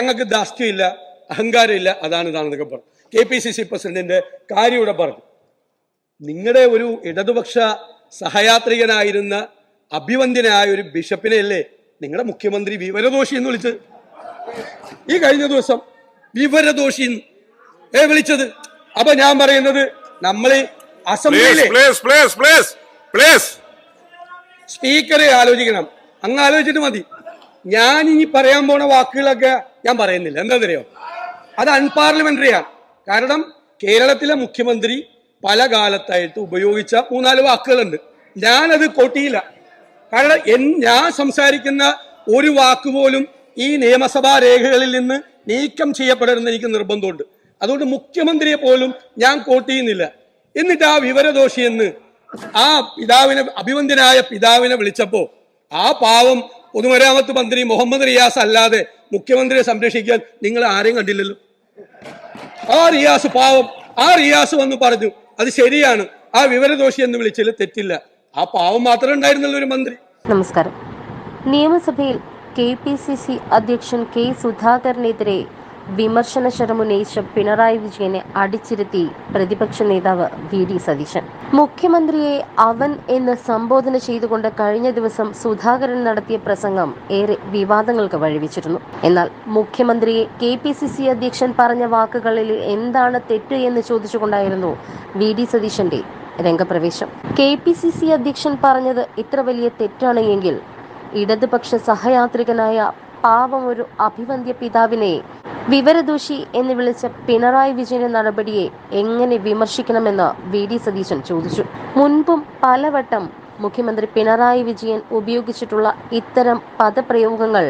ഞങ്ങൾക്ക് ദാസ്ത്യമില്ല അഹങ്കാരമില്ല അതാണ് ഇതാണെന്നൊക്കെ പറഞ്ഞു. കെ പി സി സി പ്രസിഡന്റിന്റെ കാര്യം ഇവിടെ പറഞ്ഞു. നിങ്ങളുടെ ഒരു ഇടതുപക്ഷ സഹയാത്രികനായിരുന്ന അഭിവന്ദ്യനായ ഒരു ബിഷപ്പിനെ അല്ലേ നിങ്ങളുടെ മുഖ്യമന്ത്രി വിവരദോഷി എന്ന് വിളിച്ചത്? ഈ കഴിഞ്ഞ ദിവസം വിവരദോഷി ഏ വിളിച്ചത്. അപ്പൊ ഞാൻ പറയുന്നത് നമ്മൾ Please, അസംബ്ലിയിലെ. സ്പീക്കറെ ആലോചിക്കണം. അങ്ങ് ആലോചിച്ചിട്ട് മതി. ഞാൻ ഇനി പറയാൻ പോണ വാക്കുകളൊക്കെ ഞാൻ പറയുന്നില്ല. എന്താണെന്നറിയോ? അത് അൺപാർലമെന്ററിയാണ്. കാരണം കേരളത്തിലെ മുഖ്യമന്ത്രി പല കാലത്തായിട്ട് ഉപയോഗിച്ച മൂന്നാൽ വാക്കുകളുണ്ട്. ഞാനത് കൊട്ടിയില്ല. കാരണം എൻ ഞാൻ സംസാരിക്കുന്ന ഒരു വാക്ക് പോലും ഈ നിയമസഭാ രേഖകളിൽ നിന്ന് നീക്കം ചെയ്യപ്പെടരുതെന്ന് എനിക്ക് നിർബന്ധമുണ്ട്. അതുകൊണ്ട് മുഖ്യമന്ത്രിയെ പോലും ഞാൻ കോട്ട് ചെയ്യുന്നില്ല. എന്നിട്ട് ആ വിവരദോഷി എന്ന് ആ പിതാവിനെ അഭിവന്ദ്യനായ പിതാവിനെ വിളിച്ചപ്പോ ആ പാവം പൊതുമരാമത്ത് മന്ത്രി മുഹമ്മദ് റിയാസ് അല്ലാതെ മുഖ്യമന്ത്രിയെ സംരക്ഷിക്കാൻ നിങ്ങൾ ആരെയും കണ്ടില്ലല്ലോ? ആ റിയാസ് പാവം ആ റിയാസ് വന്ന് പറഞ്ഞു അത് ശരിയാണ്. ആ വിവരദോഷി എന്ന് വിളിച്ചതിൽ തെറ്റില്ല. ആ പാവം മാത്രമേ ഉണ്ടായിരുന്നുള്ളൂ ഒരു മന്ത്രി. നമസ്കാരം. നിയമസഭയിൽ കെ പി സി സി അധ്യക്ഷൻ കെ സുധാകരനെതിരെ വിമർശന ശരമുന്നയിച്ച പിണറായി വിജയനെ അടിച്ചിരുത്തി പ്രതിപക്ഷ നേതാവ് വി ഡി സതീശൻ. മുഖ്യമന്ത്രിയെ അവൻ എന്ന് സംബോധന ചെയ്തുകൊണ്ട് കഴിഞ്ഞ ദിവസം സുധാകരൻ നടത്തിയ പ്രസംഗം ഏറെ വിവാദങ്ങൾക്ക് വഴിവെച്ചിരുന്നു. എന്നാൽ മുഖ്യമന്ത്രിയെ കെ പി സി സി അധ്യക്ഷൻ പറഞ്ഞ വാക്കുകളിൽ എന്താണ് തെറ്റ് എന്ന് ചോദിച്ചുകൊണ്ടായിരുന്നു വി ഡി സതീശന്റെ രംഗപ്രവേശം. കെ പി സി സി അധ്യക്ഷൻ പറഞ്ഞത് ഇത്ര വലിയ തെറ്റാണ് എങ്കിൽ ഇടതുപക്ഷ സഹയാത്രികനായ പാവം ഒരു അഭിവന്ദ്യ പിതാവിനെ വിവരദോഷി എന്ന് വിളിച്ച പിണറായി വിജയന്റെ നടപടിയെ എങ്ങനെ വിമർശിക്കണമെന്ന് വി ഡി സതീശൻ ചോദിച്ചു. മുൻപും പലവട്ടം മുഖ്യമന്ത്രി പിണറായി വിജയൻ ഉപയോഗിച്ചിട്ടുള്ള ഇത്തരം പദപ്രയോഗങ്ങൾ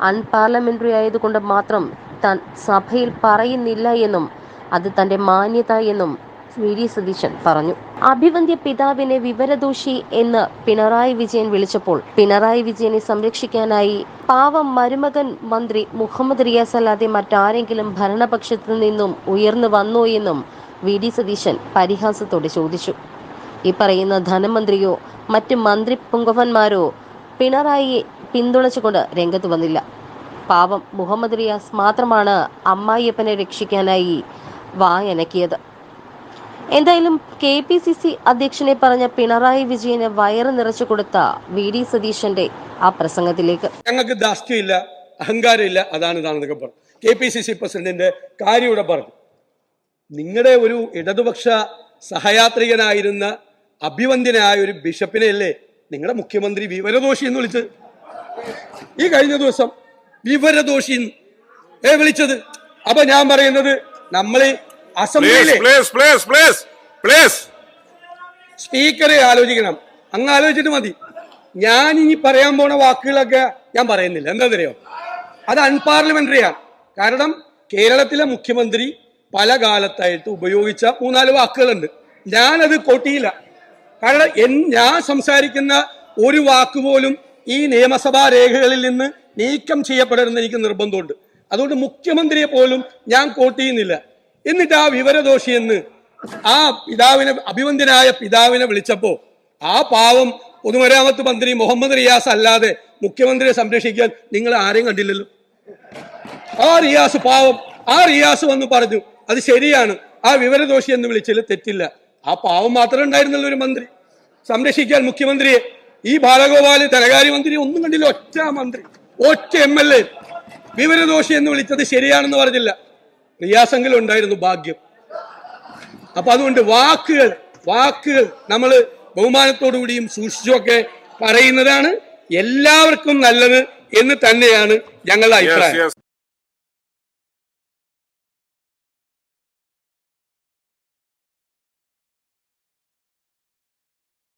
അൺപാർലമെന്ററി ആയതുകൊണ്ട് മാത്രം താൻ സഭയിൽ പറയുന്നില്ല എന്നും അത് തന്റെ മാന്യത എന്നും വി ഡി സതീശൻ പറഞ്ഞു. അഭിവന്ദ്യ പിതാവിനെ വിവരദോഷി എന്ന് പിണറായി വിജയൻ വിളിച്ചപ്പോൾ പിണറായി വിജയനെ സംരക്ഷിക്കാനായി പാവം മരുമകൻ മന്ത്രി മുഹമ്മദ് റിയാസ് അല്ലാതെ മറ്റാരെങ്കിലും ഭരണപക്ഷത്തു നിന്നും ഉയർന്നു വന്നോ എന്നും വി ഡി സതീശൻ പരിഹാസത്തോടെ ചോദിച്ചു. ഈ പറയുന്ന ധനമന്ത്രിയോ മറ്റ് മന്ത്രി പുങ്കവന്മാരോ പിണറായിയെ പിന്തുണച്ചുകൊണ്ട് രംഗത്ത് വന്നില്ല. പാവം മുഹമ്മദ് റിയാസ് മാത്രമാണ് അമ്മായിയപ്പനെ രക്ഷിക്കാനായി വായനക്കിയത്. എന്തായാലും കെ പി സി സി അധ്യക്ഷനെ പറഞ്ഞ പിണറായി വിജയന് വയറ് നിറച്ചു കൊടുത്ത വി ഡി സതീശന്റെ ആ പ്രസംഗത്തിലേക്ക്. ഞങ്ങൾക്ക് ദാസ്യമില്ല അഹങ്കാരമില്ല അതാണ് ഇതാണെന്നൊക്കെ പറഞ്ഞു. കെ പി സി സി പ്രസിഡന്റിന്റെ കാര്യം ഇവിടെ പറഞ്ഞു. നിങ്ങളുടെ ഒരു ഇടതുപക്ഷ സഹയാത്രികനായിരുന്ന അഭിവന്ദ്യനായ ഒരു ബിഷപ്പിനെ അല്ലേ നിങ്ങളുടെ മുഖ്യമന്ത്രി വിവരദോഷി എന്ന് വിളിച്ചത്? ഈ കഴിഞ്ഞ ദിവസം വിവരദോഷി വിളിച്ചത്. അപ്പൊ ഞാൻ പറയുന്നത് നമ്മൾ സ്പീക്കറെ ആലോചിക്കണം. അങ്ങ് ആലോചിച്ചിട്ട് മതി. ഞാൻ ഇനി പറയാൻ പോണ വാക്കുകളൊക്കെ ഞാൻ പറയുന്നില്ല. എന്താണെന്നറിയോ? അത് അൺപാർലമെന്ററിയാണ്. കാരണം കേരളത്തിലെ മുഖ്യമന്ത്രി പല കാലത്തായിട്ട് ഉപയോഗിച്ച മൂന്നാൽ വാക്കുകളുണ്ട്. ഞാനത് കൊട്ടിയില്ല. കാരണം എൻ ഞാൻ സംസാരിക്കുന്ന ഒരു വാക്ക് പോലും ഈ നിയമസഭാ രേഖകളിൽ നിന്ന് നീക്കം ചെയ്യപ്പെടരുതെന്ന് എനിക്ക് നിർബന്ധമുണ്ട്. അതുകൊണ്ട് മുഖ്യമന്ത്രിയെ പോലും ഞാൻ കോട്ട് ചെയ്യുന്നില്ല എന്നിട്ട് ആ വിവരദോഷി എന്ന് ആ പിതാവിനെ അഭിവന്ദ്യനായ പിതാവിനെ വിളിച്ചപ്പോ ആ പാവം പൊതുമരാമത്ത് മന്ത്രി മുഹമ്മദ് റിയാസ് അല്ലാതെ മുഖ്യമന്ത്രിയെ സംരക്ഷിക്കാൻ നിങ്ങൾ ആരെയും കണ്ടില്ലല്ലോ. ആ റിയാസ് പാവം ആ റിയാസ് വന്ന് പറഞ്ഞു അത് ശരിയാണ്. ആ വിവരദോഷി എന്ന് വിളിച്ചതിൽ തെറ്റില്ല. ആ പാവം മാത്രമേ ഉണ്ടായിരുന്നുള്ളൂ ഒരു മന്ത്രി. സംരക്ഷിക്കാൻ മുഖ്യമന്ത്രിയെ. ഈ ബാലഗോപാൽ ധനകാര്യ മന്ത്രി ഒന്നും കണ്ടില്ല ഒറ്റ മന്ത്രി ഒറ്റ എം എൽ എ. വിവരദോഷി എന്ന് വിളിച്ചത് ശരിയാണെന്ന് പറഞ്ഞില്ല. റിയാസെങ്കിലും ഉണ്ടായിരുന്നു ഭാഗ്യം അപ്പൊ അതുകൊണ്ട് വാക്കുകൾ വാക്കുകൾ നമ്മൾ ബഹുമാനത്തോടുകൂടിയും സൂക്ഷിച്ചുമൊക്കെ പറയുന്നതാണ് എല്ലാവർക്കും നല്ലത് എന്ന് തന്നെയാണ് ഞങ്ങളുടെ അഭിപ്രായം.